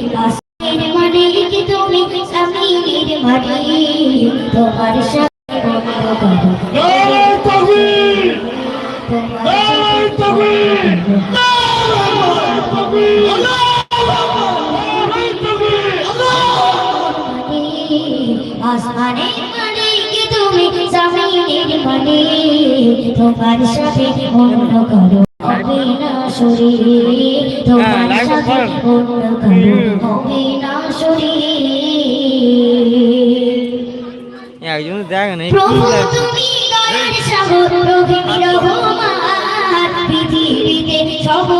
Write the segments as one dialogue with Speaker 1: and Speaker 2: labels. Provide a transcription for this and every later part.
Speaker 1: আসমানের মালিক তুমি জমিনের মালিক তোমার সাথে
Speaker 2: তাকবীর
Speaker 1: আসমানের মালিক তুমি জমিনের মালিক তোমার সাথে অন্য কারও। হবে না শরীর তোমার সাথে অন্য
Speaker 3: একজন দেখ না
Speaker 1: সবই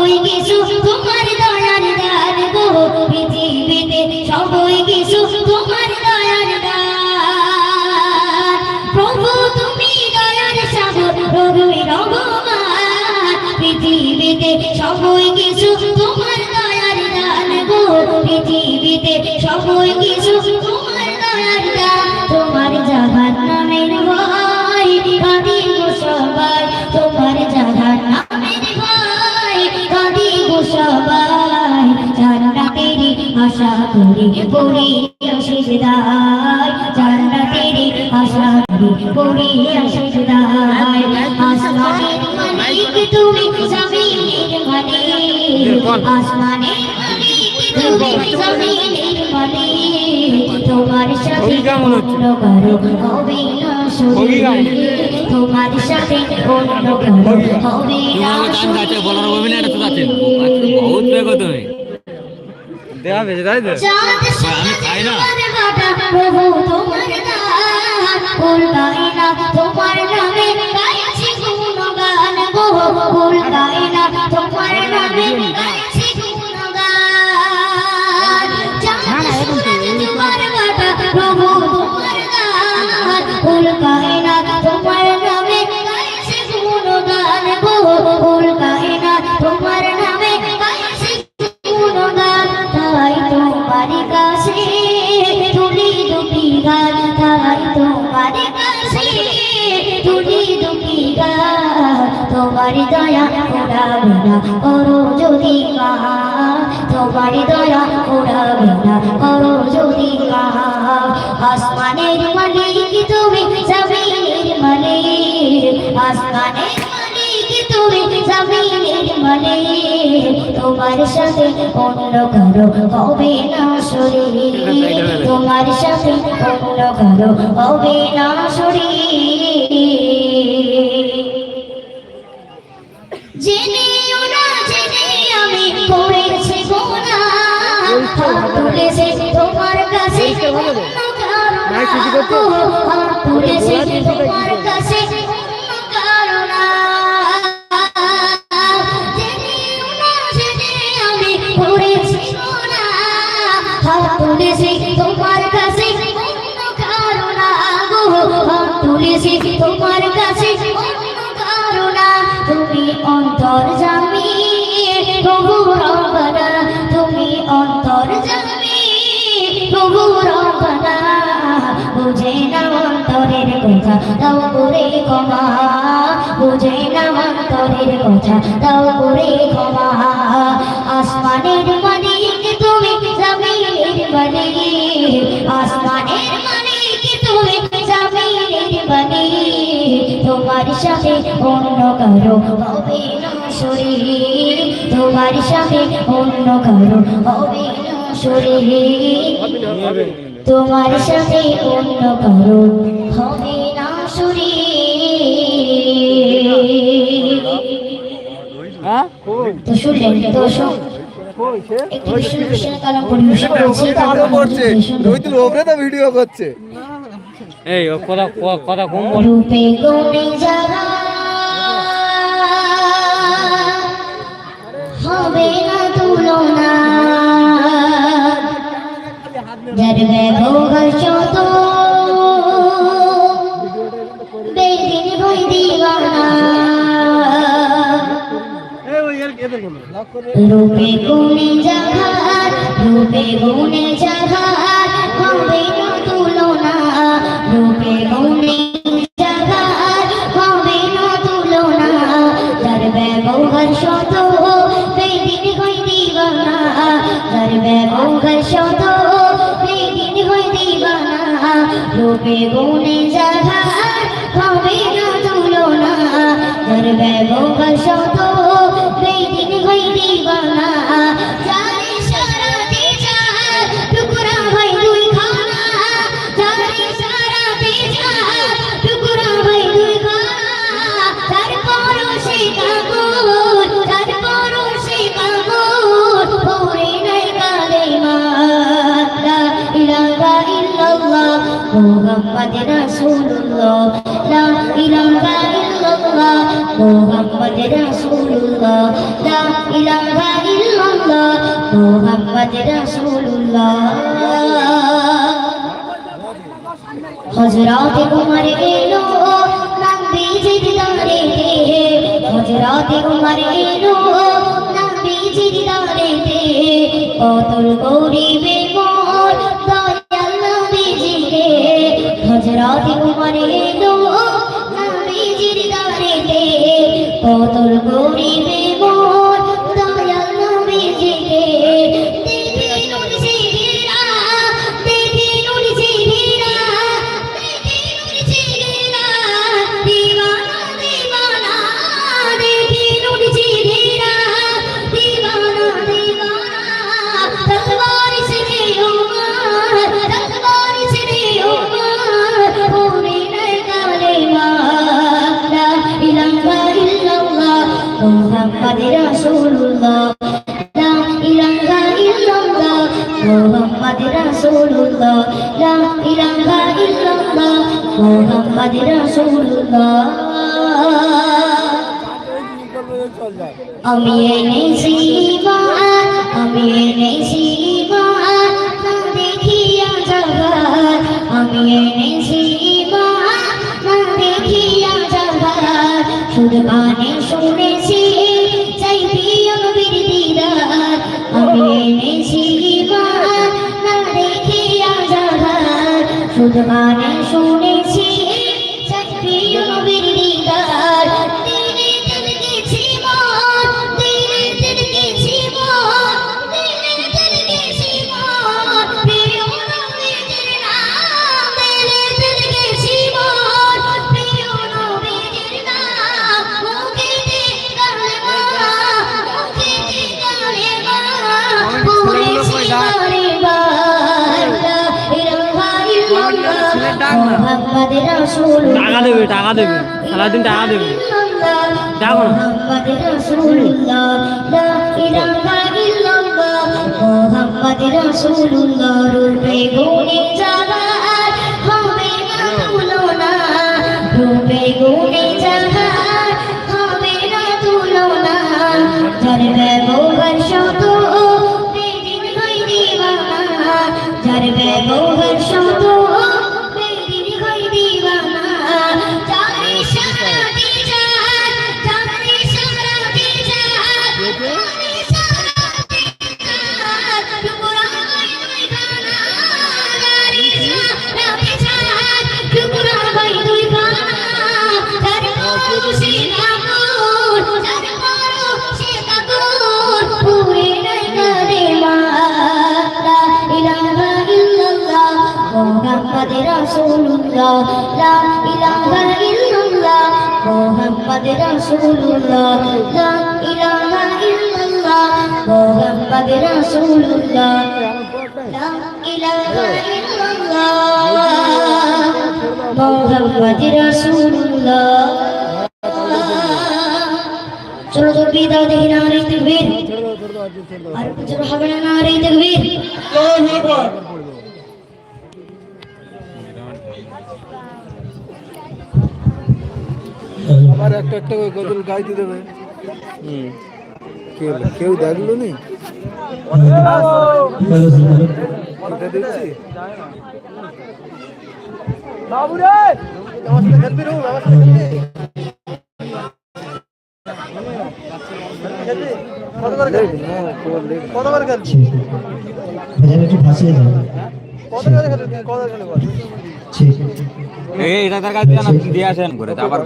Speaker 1: পৃথিবীতে সবই কিছু, তোমার দয়ার দান গো। পৃথিবীতে সবই কিছু, তোমার দয়ার দান। তোমার জাহান নামের ভয় কাঁদি সবাই। তোমার জাহান আশা করি পড়ি করি সিজদায় জান্নাতেরই আশা করি করি সিজদায় আসমানের মালিক তুমি জমিনের মালিক আসমানের তুমি জমিনের মালিক তোমার সাথে? অন্য কারও হবে না তোমার সাথে অন্য কারও হবে না
Speaker 4: গান গাইতে বলার। অভিনয়টা তো আছেন বহুত বেগো তুমি।
Speaker 3: দেওয়া বেশি তাই তো
Speaker 4: আমি খাই না।
Speaker 1: দান ফুল গাইনা তোমার নামে গাইছি গুণগান গো বল গাইনা তোমার নামে না করো যদি তোমার দয়া ওড়াবে না করো যদি আসমানের মালিক তুমি, জমিনের মালিক। আসমানের তোমার সাথে অন্য কারও হবে না শরীর। তোমার সাথে অন্য কারও হবে না শরীর। জেনেও তুলেছে তোমার কাছে তুলেছে তোমার কাছে অন্য কারও না। জেনেও দাও করে ক্ষমা। বুঝে না অন্তরের কথা দাও করে ক্ষমা। আসমানের মালিক তুমি জমিনের মালিক। আসমানের মালিক তুমি জমিনের মালিক। তোমার সাথে অন্য কারও হবে না শরীর। তোমার সাথে অন্য কারও হবে না শরীর। তোমার সাথে অন্য কারও হবে একটু কালাম পরিবেশন করছি
Speaker 5: ভিডিও করছে। রহিতুল ওপরে তো ভিডিও করছে
Speaker 3: এই কথা ক- কথা কম বল।
Speaker 1: রূপে গুণে যারা হবে না তুলনা। যার ব্যবহার যত রূপে গুণে জাহার রূপে গুণে জাহার হবে না তুলনা। রূপে গুণে জাহার হবে না তুলনা। যার ব্যবহার শত বেদিন হই দিবানা। যার ব্যবহার শত বেদিন হই দিবানা। রূপে গুণে জাগার হবে না তুলনা। যার ব্যবহার শত মুহাম্মদ রাসূলুল্লাহ, লা ইলাহা ইল্লাল্লাহ, মুহাম্মদ রাসূলুল্লাহ, লা ইলাহা ইল্লাল্লাহ, মুহাম্মদ রাসূলুল্লাহ। হজরত উমর এলো নবী জিদারে তে হজরত উমর এলো নবী জিদারে তে কতল গরিবে হজরত উমর এলো নবীজির জিদারে তে কতল গরিবে মোহাম্মদ রাসূলুল্লাহ। আমি এনেছি বাহার আমি এনেছি বাহার না দেখিয়া যাবার। আমি এনেছি বাহার না দেখিয়া যাবার। সুরবানে শুনেছি চাইবি নবীর দিদার আমি এনেছি বাহার
Speaker 3: টাকা দেবে টাকা দেবে। সারাদিন টাকা দেবে। দেখো না।
Speaker 1: মোহাম্মদ রূপে গুণে রাসূলুল্লাহ, লা ইলাহা ইল্লাল্লাহ মুহাম্মদ রাসূলুল্লাহ, লা ইলাহা ইল্লাল্লাহ মুহাম্মদ রাসূলুল্লাহ, লা ইলাহা ইল্লাল্লাহ মুহাম্মদ রাসূলুল্লাহ। চলো তোর বিদায় দেখি না রে তকবীর। আর কিছু হবে না রে তকবীর।
Speaker 5: আবার একটা একটা করে গজল গাইতে দেবে।
Speaker 3: হুম।
Speaker 5: কি হলো কেউ দেখল নি? এটা দেখছি। কতবার
Speaker 6: দাও
Speaker 5: কতবার খেলছি কতবার খেলে বল
Speaker 6: ঠিক
Speaker 4: এই এটা তার কাছে দিয়ে আসেন করে আবার